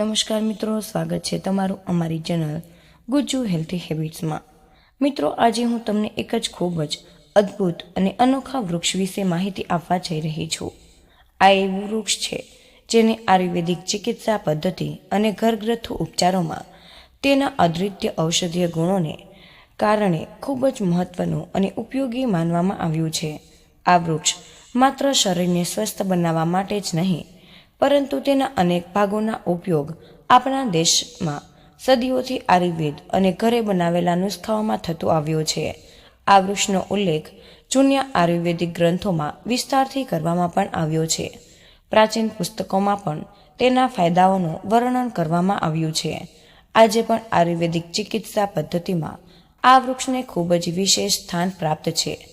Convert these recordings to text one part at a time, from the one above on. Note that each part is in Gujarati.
નમસ્કાર મિત્રો, સ્વાગત છે તમારું અમારી ચેનલ ગુજ્જુ હેલ્થી હેબિટ્સમાં. મિત્રો, આજે હું તમને એક જ ખૂબ જ અદ્ભુત અને અનોખા વૃક્ષ વિશે માહિતી આપવા જઈ રહી છું. આ એવું વૃક્ષ છે જેને આયુર્વેદિક ચિકિત્સા પદ્ધતિ અને ઘરગથ્થુ ઉપચારોમાં તેના અદ્વિતીય ઔષધીય ગુણોને કારણે ખૂબ જ મહત્વનું અને ઉપયોગી માનવામાં આવ્યું છે. આ વૃક્ષ માત્ર શરીરને સ્વસ્થ બનાવવા માટે જ નહીં પરંતુ તેના અનેક ભાગોના ઉપયોગ આપણા દેશમાં સદીઓથી આયુર્વેદ અને ઘરે બનાવેલા નુસ્ખાઓમાં થતો આવ્યો છે. આ વૃક્ષનો ઉલ્લેખ જૂન્ય આયુર્વેદિક ગ્રંથોમાં વિસ્તારથી કરવામાં પણ આવ્યો છે. પ્રાચીન પુસ્તકોમાં પણ તેના ફાયદાઓનું વર્ણન કરવામાં આવ્યું છે. આજે પણ આયુર્વેદિક ચિકિત્સા પદ્ધતિમાં આ વૃક્ષને ખૂબ જ વિશેષ સ્થાન પ્રાપ્ત છે.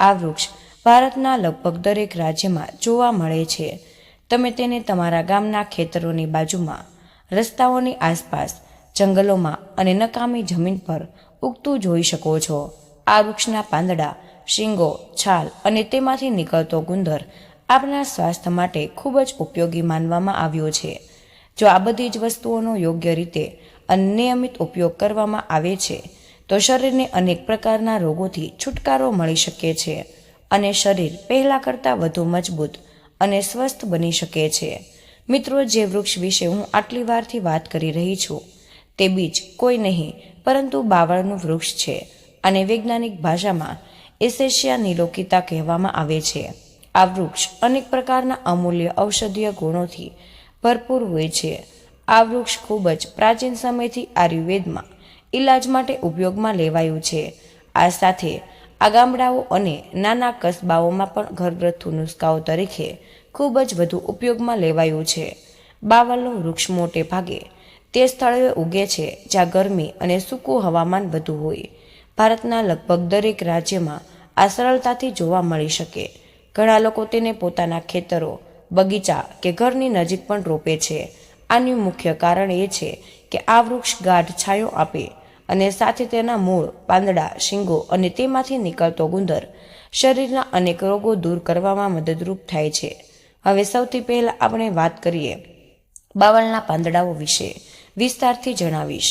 આ વૃક્ષ ભારતના લગભગ દરેક રાજ્યમાં જોવા મળે છે. તમે તેને તમારા ગામના ખેતરોની બાજુમાં, રસ્તાઓની આસપાસ, જંગલોમાં અને નકામી જમીન પર ઉગતું જોઈ શકો છો. આ વૃક્ષના પાંદડા, શીંગો, છાલ અને તેમાંથી નીકળતો ગુંદર આપણા સ્વાસ્થ્ય માટે ખૂબ જ ઉપયોગી માનવામાં આવ્યો છે. જો આ બધી જ વસ્તુઓનો યોગ્ય રીતે અને નિયમિત ઉપયોગ કરવામાં આવે છે, તો શરીરને અનેક પ્રકારના રોગોથી છુટકારો મળી શકે છે અને શરીર પહેલાં કરતાં વધુ મજબૂત અને સ્વસ્થ બની શકે છે. મિત્રો, જે વૃક્ષ વિશે હું આટલી વારથી વાત કરી રહી છું, તે બીજ કોઈ નહીં, પરંતુ બાવળનું વૃક્ષ છે અને વૈજ્ઞાનિક ભાષામાં એસેશિયા નિલોકિતા કહેવામાં આવે છે. આ વૃક્ષ અનેક પ્રકારના અમૂલ્ય ઔષધીય ગુણોથી ભરપૂર હોય છે. આ વૃક્ષ ખૂબ જ પ્રાચીન સમયથી આયુર્વેદમાં ઈલાજ માટે ઉપયોગમાં લેવાયું છે. આ સાથે આ ગામડાઓ અને નાના કસબાઓમાં પણ ઘરગથ્થુ નુસ્ખાઓ તરીકે ખૂબ જ વધુ ઉપયોગમાં લેવાયું છે. બાવલનું વૃક્ષ મોટે ભાગે તે સ્થળોએ ઉગે છે, જ્યાં ગરમી અને સૂકું હવામાન વધુ હોય. ભારતના લગભગ દરેક રાજ્યમાં આ સરળતાથી જોવા મળી શકે. ઘણા લોકો તેને પોતાના ખેતરો, બગીચા કે ઘરની નજીક પણ રોપે છે. આનું મુખ્ય કારણ એ છે કે આ વૃક્ષ ગાઢ છાંયો આપે અને સાથે તેના મૂળ, પાંદડા, શીંગો અને તેમાંથી નીકળતો ગુંદર શરીરના અનેક રોગો દૂર કરવામાં મદદરૂપ થાય છે. હવે સૌથી પહેલાં આપણે વાત કરીએ બાવળના પાંદડાઓ વિશે. વિસ્તારથી જણાવીશ.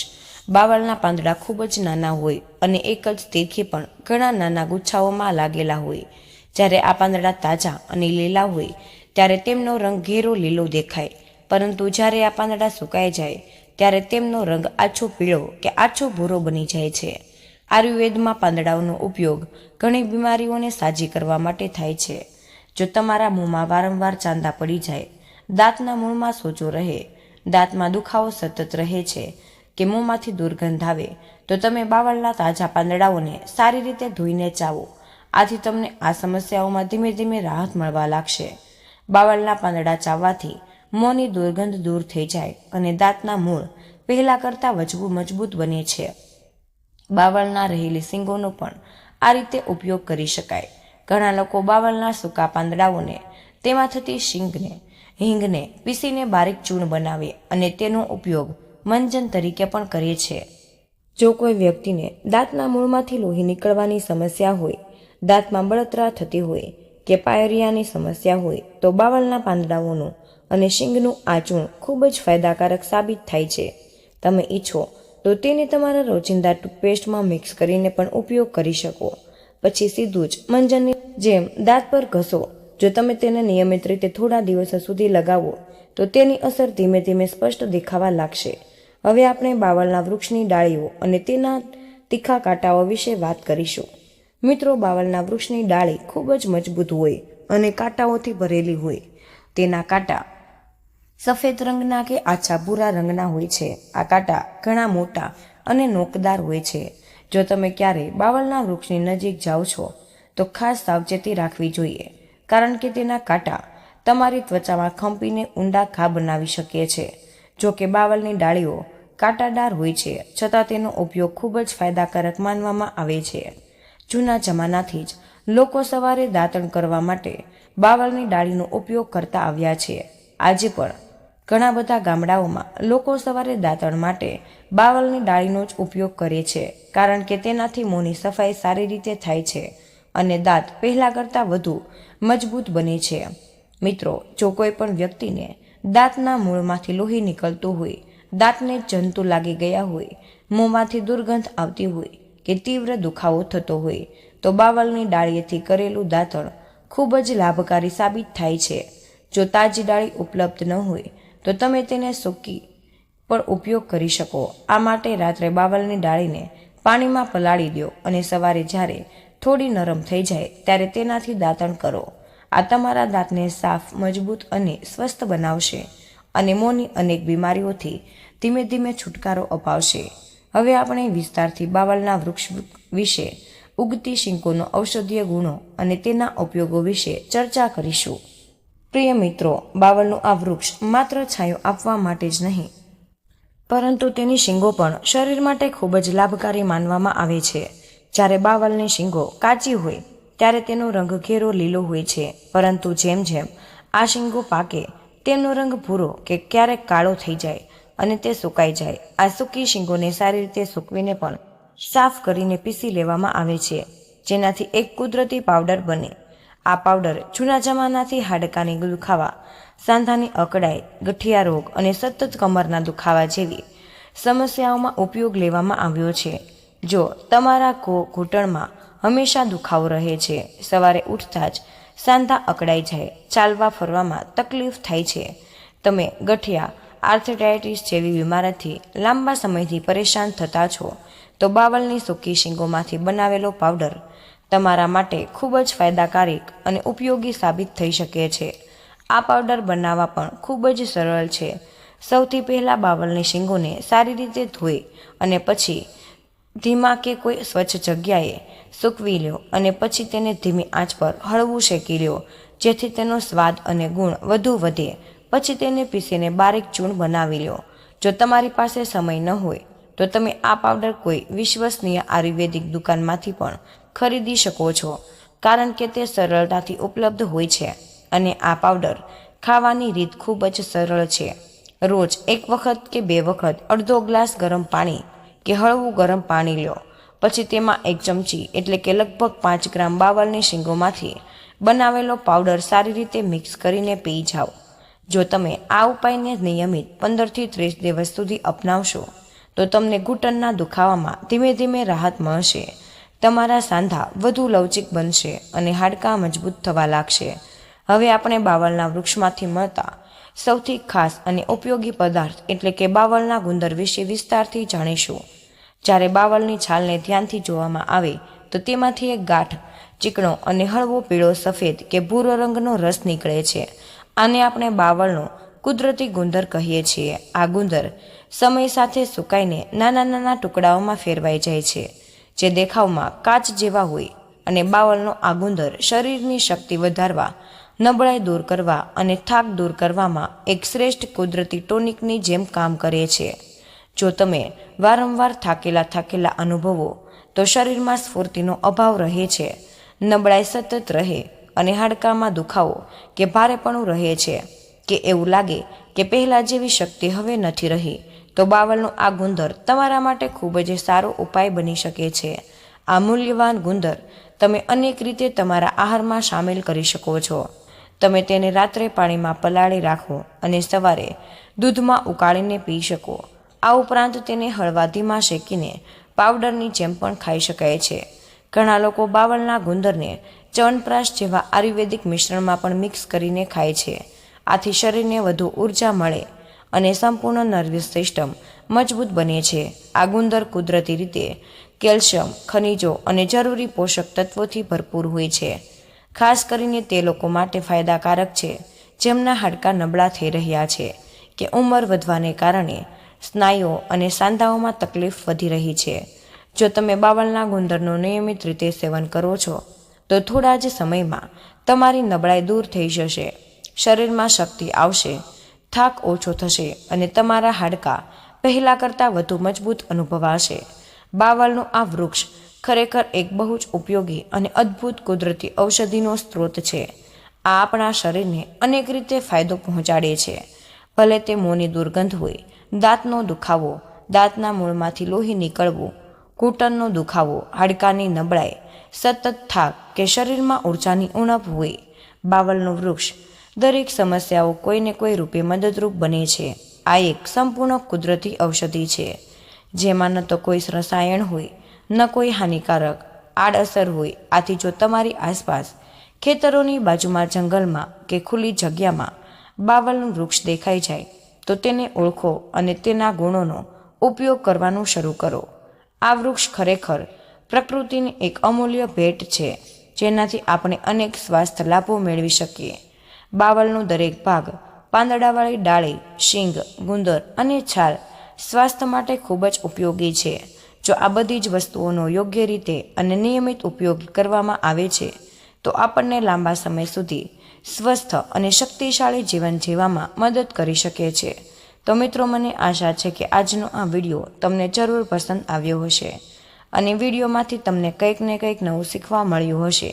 બાવળના પાંદડા ખૂબ જ નાના હોય અને એક જ તીરખી પણ ઘણા નાના ગુચ્છાઓમાં લાગેલા હોય. જ્યારે આ પાંદડા તાજા અને લીલા હોય, ત્યારે તેમનો રંગ ઘેરો લીલો દેખાય. પરંતુ જ્યારે આ પાંદડા સુકાઈ જાય ત્યારે તેમનો રંગ આછો પીળો કે આછો ભૂરો બની જાય છે. આયુર્વેદમાં પાંદડાઓનો ઉપયોગ ઘણી બીમારીઓને સાજી કરવા માટે થાય છે. જો તમારા મોંમાં વારંવાર ચાંદા પડી જાય, દાંતના મૂળમાં સોજો રહે, દાંતમાં દુખાવો સતત રહે છે કે મોંમાંથી દુર્ગંધ આવે, તો તમે બાવળના તાજા પાંદડાઓને સારી રીતે ધોઈને ચાવો. આથી તમને આ સમસ્યાઓમાં ધીમે ધીમે રાહત મળવા લાગશે. બાવળના પાંદડા ચાવવાથી મોંની દુર્ગંધ દૂર થઈ જાય અને દાંતના મૂળ પહેલાં કરતાં વજવું મજબૂત બને છે. બાવળના રહેલી સિંગોનો પણ આ રીતે ઉપયોગ કરી શકાય. ઘણા લોકો બાવળના સૂકા પાંદડાઓને, તેમાં થતી શીંગને, હિંગને પીસીને બારીક ચૂર્ણ બનાવે અને તેનો ઉપયોગ મંજન તરીકે પણ કરે છે. જો કોઈ વ્યક્તિને દાંતના મૂળમાંથી લોહી નીકળવાની સમસ્યા હોય, દાંતમાં બળતરા થતી હોય કે પાયરિયાની સમસ્યા હોય તો બાવળના પાંદડાઓનું અને શીંગનું આચૂર્ણ ખૂબ જ ફાયદાકારક સાબિત થાય છે. તમે ઈચ્છો તો તેને તમારા રોજિંદા ટૂથપેસ્ટમાં મિક્સ કરીને પણ ઉપયોગ કરી શકો. પછી સીધું જ મંજનની જેમ દાંત પર ઘસો. જો તમે તેને નિયમિત રીતે થોડા દિવસો સુધી લગાવો, તો તેની અસર ધીમે ધીમે સ્પષ્ટ દેખાવા લાગશે. હવે આપણે બાવળના વૃક્ષની ડાળીઓ અને તેના તીખા કાંટાઓ વિશે વાત કરીશું. મિત્રો, બાવળના વૃક્ષની ડાળી ખૂબ જ મજબૂત હોય અને કાંટાઓથી ભરેલી હોય. તેના કાંટા સફેદ રંગના કે આછા ભૂરા રંગના હોય છે. આ કાંટા ઘણા મોટા અને નોકદાર હોય છે. જો તમે ક્યારે બાવળના વૃક્ષની નજીક જાઓ છો, તો ખાસ સાવચેતી રાખવી જોઈએ, કારણ કે તેના કાંટા તમારી ત્વચામાં ખંપીને ઊંડા ઘા બનાવી શકે છે. જો કે બાવળની ડાળીઓ કાંટાદાર હોય છે, છતાં તેનો ઉપયોગ ખૂબ જ ફાયદાકારક માનવામાં આવે છે. જૂના જમાનાથી જ લોકો સવારે દાંતણ કરવા માટે બાવળની ડાળીનો ઉપયોગ કરતા આવ્યા છે. આજે પણ ઘણા બધા ગામડાઓમાં લોકો સવારે દાંતણ માટે બાવળની ડાળીનો જ ઉપયોગ કરે છે, કારણ કે તેનાથી મોંની સફાઈ સારી રીતે થાય છે અને દાંત પહેલાં કરતાં વધુ મજબૂત બને છે. મિત્રો, જો કોઈ પણ વ્યક્તિને દાંતના મૂળમાંથી લોહી નીકળતું હોય, દાંતને જંતુ લાગી ગયા હોય, મોંમાંથી દુર્ગંધ આવતી હોય કે તીવ્ર દુખાવો થતો હોય, તો બાવળની ડાળીએથી કરેલું દાંતણ ખૂબ જ લાભકારી સાબિત થાય છે. જો તાજી ડાળી ઉપલબ્ધ ન હોય, તો તમે તેને સૂકી પણ ઉપયોગ કરી શકો. આ માટે રાત્રે બાવળની ડાળીને પાણીમાં પલાળી દો અને સવારે જ્યારે થોડી નરમ થઈ જાય, ત્યારે તેનાથી દાંતણ કરો. આ તમારા દાંતને સાફ, મજબૂત અને સ્વસ્થ બનાવશે અને મોંની અનેક બીમારીઓથી ધીમે ધીમે છુટકારો અપાવશે. હવે આપણે વિસ્તારથી બાવળના વૃક્ષ વિશે, ઉગતી શિંકોનો ઔષધીય ગુણો અને તેના ઉપયોગો વિશે ચર્ચા કરીશું. પ્રિય મિત્રો બાવળનું આ વૃક્ષ માત્ર છાંયો આપવા માટે જ નહીં, પરંતુ તેની શીંગો પણ શરીર માટે ખૂબ જ લાભકારી માનવામાં આવે છે. જ્યારે બાવળની શીંગો કાચી હોય, ત્યારે તેનો રંગ ઘેરો લીલો હોય છે, પરંતુ જેમ જેમ આ શીંગો પાકે, તેમનો રંગ ભૂરો કે ક્યારેક કાળો થઈ જાય. અને તે સુકાઈ જાય. આ સૂકી શીંગોને સારી રીતે સૂકવીને પણ સાફ કરીને પીસી લેવામાં આવે છે. જેનાથી એક કુદરતી પાવડર બને. આ પાવડર જૂના જમાનાથી હાડકાની દુખાવા, સાંધાની અકડાઈ ગઠિયા રોગ અને સતત કમરના દુખાવા જેવી સમસ્યાઓમાં ઉપયોગ લેવામાં આવ્યો છે. જો તમારા કો ઘૂંટણમાં હંમેશા દુખાવો રહે છે, સવારે ઉઠતા જ સાંધા અકડાઈ જાય, ચાલવા ફરવામાં તકલીફ થાય છે. તમે ગઠિયા આર્થેટાઇટિસ જેવી બીમારીથી લાંબા સમયથી પરેશાન થતા છો, તો બાવલની સૂકી શીંગોમાંથી બનાવેલો પાવડર તમારા માટે ખૂબ જ ફાયદાકારક અને ઉપયોગી સાબિત થઈ શકે છે. આ પાવડર બનાવવા પણ ખૂબ જ સરળ છે. સૌથી પહેલાં બાવલની શીંગોને સારી રીતે ધોઈ અને પછી ધીમા કે કોઈ સ્વચ્છ જગ્યાએ સૂકવી લો અને પછી તેને ધીમી આંચ પર હળવું શેકી લો જેથી તેનો સ્વાદ અને ગુણ વધુ વધે. પછી તેને પીસીને બારીક ચૂર્ણ બનાવી લો. જો તમારી પાસે સમય ન હોય, તો તમે આ પાવડર કોઈ વિશ્વસનીય આયુર્વેદિક દુકાનમાંથી પણ ખરીદી શકો છો, કારણ કે તે સરળતાથી ઉપલબ્ધ હોય છે અને આ પાવડર ખાવાની રીત ખૂબ જ સરળ છે. રોજ એક વખત કે બે વખત અડધો ગ્લાસ ગરમ પાણી કે હળવું ગરમ પાણી લો. પછી તેમાં એક ચમચી એટલે કે લગભગ પાંચ ગ્રામ બાવળની શીંગોમાંથી બનાવેલો પાવડર સારી રીતે મિક્સ કરીને પી જાઓ. જો તમે આ ઉપાયને નિયમિત પંદરથી ત્રીસ દિવસ સુધી અપનાવશો, તો તમને ઘૂંટણના દુખાવામાં ધીમે ધીમે રાહત મળશે. તમારા સાંધા વધુ લવચિક બનશે અને હાડકાં મજબૂત થવા લાગશે. હવે આપણે બાવળના વૃક્ષમાંથી મળતા સૌથી ખાસ અને ઉપયોગી પદાર્થ એટલે કે બાવળના ગુંદર વિશે વિસ્તારથી જાણીશું. જ્યારે બાવળની છાલને ધ્યાનથી જોવામાં આવે, તો તેમાંથી એક ગાંઠ ચીકણો અને હળવો પીળો સફેદ કે ભૂરો રંગનો રસ નીકળે છે. આને આપણે બાવળનો કુદરતી ગુંદર કહીએ છીએ. આ ગુંદર સમય સાથે સુકાઈને નાના નાના ટુકડાઓમાં ફેરવાઈ જાય છે, જે દેખાવમાં કાચ જેવા હોય અને બાવળનો આ ગુંદર શરીરની શક્તિ વધારવા, નબળાઈ દૂર કરવા અને થાક દૂર કરવામાં એક શ્રેષ્ઠ કુદરતી ટોનિકની જેમ કામ કરે છે. જો તમે વારંવાર થાકેલા થાકેલા અનુભવો, તો શરીરમાં સ્ફૂર્તિનો અભાવ રહે છે. નબળાઈ સતત રહે અને હાડકામાં દુખાવો કે ભારેપણું રહે છે, કે એવું લાગે કે પહેલાં જેવી શક્તિ હવે નથી રહી, તો બાવળનો આ ગુંદર તમારા માટે ખૂબ જ સારો ઉપાય બની શકે છે. આ મૂલ્યવાન ગુંદર તમે અનેક રીતે તમારા આહારમાં સામેલ કરી શકો છો. તમે તેને રાત્રે પાણીમાં પલાળી રાખો અને સવારે દૂધમાં ઉકાળીને પી શકો. આ ઉપરાંત તેને હળવા ધીમા શેકીને પાવડરની જેમ પણ ખાઈ શકાય છે. ઘણા લોકો બાવળના ગુંદરને ચવનપ્રાશ જેવા આયુર્વેદિક મિશ્રણમાં પણ મિક્સ કરીને ખાય છે. આથી શરીરને વધુ ઊર્જા મળે અને સંપૂર્ણ નર્વસ સિસ્ટમ મજબૂત બને છે. આ ગુંદર કુદરતી રીતે કેલ્શિયમ, ખનિજો અને જરૂરી પોષક તત્વોથી ભરપૂર હોય છે. ખાસ કરીને તે લોકો માટે ફાયદાકારક છે. જેમના હાડકાં નબળા થઈ રહ્યા છે કે ઉંમર વધવાને કારણે સ્નાયુઓ અને સાંધાઓમાં તકલીફ વધી રહી છે. જો તમે બાવળના ગુંદરનું નિયમિત રીતે સેવન કરો છો તો થોડા જ સમયમાં તમારી નબળાઈ દૂર થઈ જશે. શરીરમાં શક્તિ આવશે. થાક ઓછો થશે અને તમારા હાડકાં પહેલાં કરતાં વધુ મજબૂત અનુભવાશે. બાવળનું આ વૃક્ષ ખરેખર એક બહુ જ ઉપયોગી અને અદ્ભુત કુદરતી ઔષધિનો સ્ત્રોત છે. આ આપણા શરીરને અનેક રીતે ફાયદો પહોંચાડે છે. ભલે તે મોંની દુર્ગંધ હોય, દાંતનો દુખાવો, દાંતના મૂળમાંથી લોહી નીકળવું, ઘૂંટણનો દુખાવો, હાડકાની નબળાઈ સતત થાક કે શરીરમાં ઊર્જાની ઉણપ હોય, બાવલનું વૃક્ષ દરેક સમસ્યાઓ કોઈને કોઈ રૂપે મદદરૂપ બને છે. આ એક સંપૂર્ણ કુદરતી ઔષધિ છે, જેમાં ન તો કોઈ રસાયણ હોય, ન કોઈ હાનિકારક આડઅસર હોય. આથી જો તમારી આસપાસ ખેતરોની બાજુમાં જંગલમાં કે ખુલ્લી જગ્યામાં બાવલનું વૃક્ષ દેખાઈ જાય, તો તેને ઓળખો અને તેના ગુણોનો ઉપયોગ કરવાનું શરૂ કરો. આ વૃક્ષ ખરેખર પ્રકૃતિની એક અમૂલ્ય ભેટ છે, જેનાથી આપણે અનેક સ્વાસ્થ્ય લાભો મેળવી શકીએ. બાવળનો દરેક ભાગ, પાંદડાવાળી ડાળી, શીંગ, ગુંદર અને છાલ સ્વાસ્થ્ય માટે ખૂબ જ ઉપયોગી છે. જો આ બધી જ વસ્તુઓનો યોગ્ય રીતે અને નિયમિત ઉપયોગ કરવામાં આવે છે, તો આપણને લાંબા સમય સુધી સ્વસ્થ અને શક્તિશાળી જીવન જીવવામાં મદદ કરી શકે છે. તો મિત્રો, મને આશા છે કે આજનો આ વીડિયો તમને જરૂર પસંદ આવ્યો હશે. અને વિડીયોમાંથી તમને કંઈક ને કંઈક નવું શીખવા મળ્યું હશે.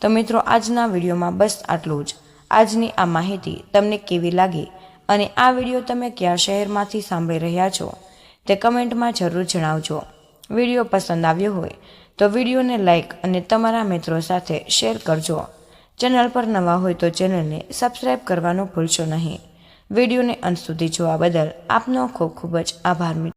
તો મિત્રો, આજના વિડીયોમાં બસ આટલું જ. આજની આ માહિતી તમને કેવી લાગી અને આ વીડિયો તમે કયા શહેરમાંથી સાંભળી રહ્યા છો તે કમેન્ટમાં જરૂર જણાવજો. વીડિયો પસંદ આવ્યો હોય તો વિડીયોને લાઇક અને તમારા મિત્રો સાથે શેર કરજો. ચેનલ પર નવા હોય તો ચેનલને સબસ્ક્રાઈબ કરવાનું ભૂલશો નહીં. વિડીયોને અંત સુધી જોવા બદલ આપનો ખૂબ ખૂબ જ આભાર મિત્રો